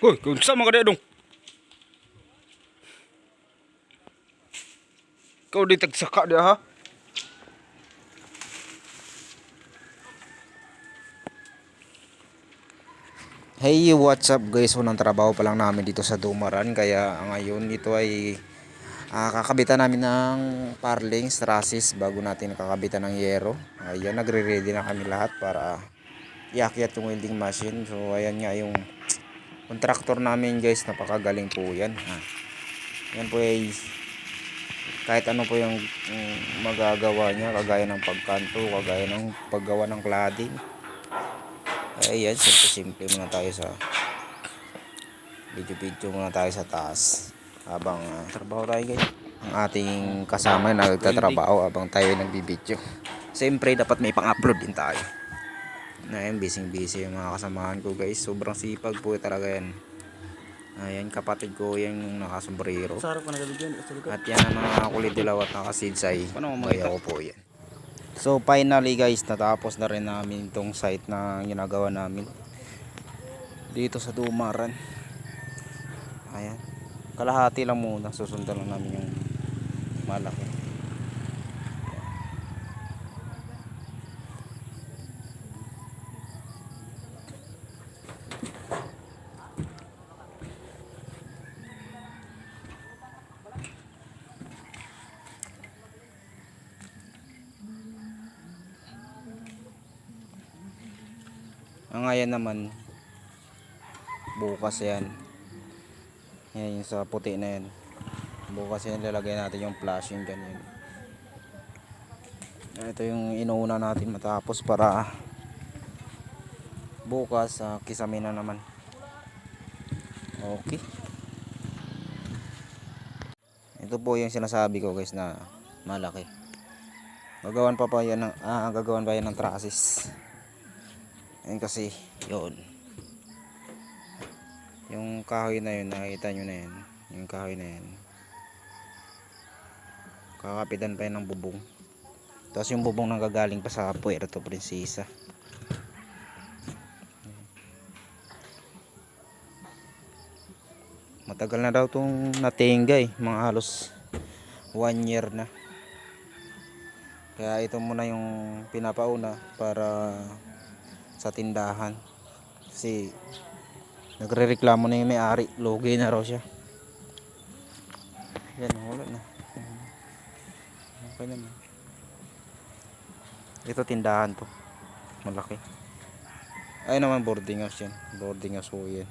Hoy, kung sa mga dong. Kau di tagsaka dia ha. Hey, what's up guys? Unang trabaho pa lang namin dito sa Dumaran kaya ngayon ito ay ah, kakabitan namin ng parlings, trusses bago natin kakabitan ng yero. Ayan, nagre-ready na kami lahat para iakyat yung welding machine. So ayan nga yung contractor namin guys, napakagaling po yan. Ha. Yan po ay kahit ano po yung mm, magagawa niya, kagaya ng pagkanto, kagaya ng paggawa ng cladding. Ayan, simple-simple muna tayo sa video-video muna tayo sa taas habang ah, trabaho tayo guys. Ang ating kasama na nagtatrabaho habang tayo nagbibideo. Siyempre, dapat may pang-upload din tayo. Na yan, busy-busy yung mga kasamahan ko guys. Sobrang sipag po talaga yan. Ayan, kapatid ko yan yung nakasombrero. At yan ang mga kulit dilaw at nakasidsay. Kaya ko po yan. So finally guys, natapos na rin namin itong site na ginagawa namin. Dito sa Dumaran. Ayan. Kalahati lang muna. Susundan lang namin yung malaki. Ang ngayon naman bukas yan. Yan yung sa puti na yan. Bukas yan lalagay natin yung flashing ganyan. Ito yung inuuna natin matapos para bukas sa kisame na naman. Okay. Ito po yung sinasabi ko guys na malaki. Gagawan pa pa yan ng, ah, gagawan pa yan ng trusses. Ayun kasi, yun. Yung kahoy na yun, nakita nyo na yan. Yung kahoy na yan. Kakapitan pa yan ng bubong. Tapos yung bubong nang gagaling pa sa Puerto Princesa. Matagal na daw tong natingga eh. Mga halos one year na. Kaya ito muna yung pinapauna para sa tindahan. Kasi nagrereklamo na yung may-ari. Lugi na raw siya. Yan wala na. Okay naman ito tindahan to. Malaki. Ay naman boarding house yan. Boarding house po yan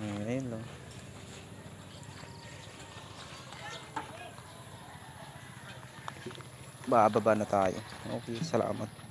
ayun lang. Bababa na tayo. Okay, salamat.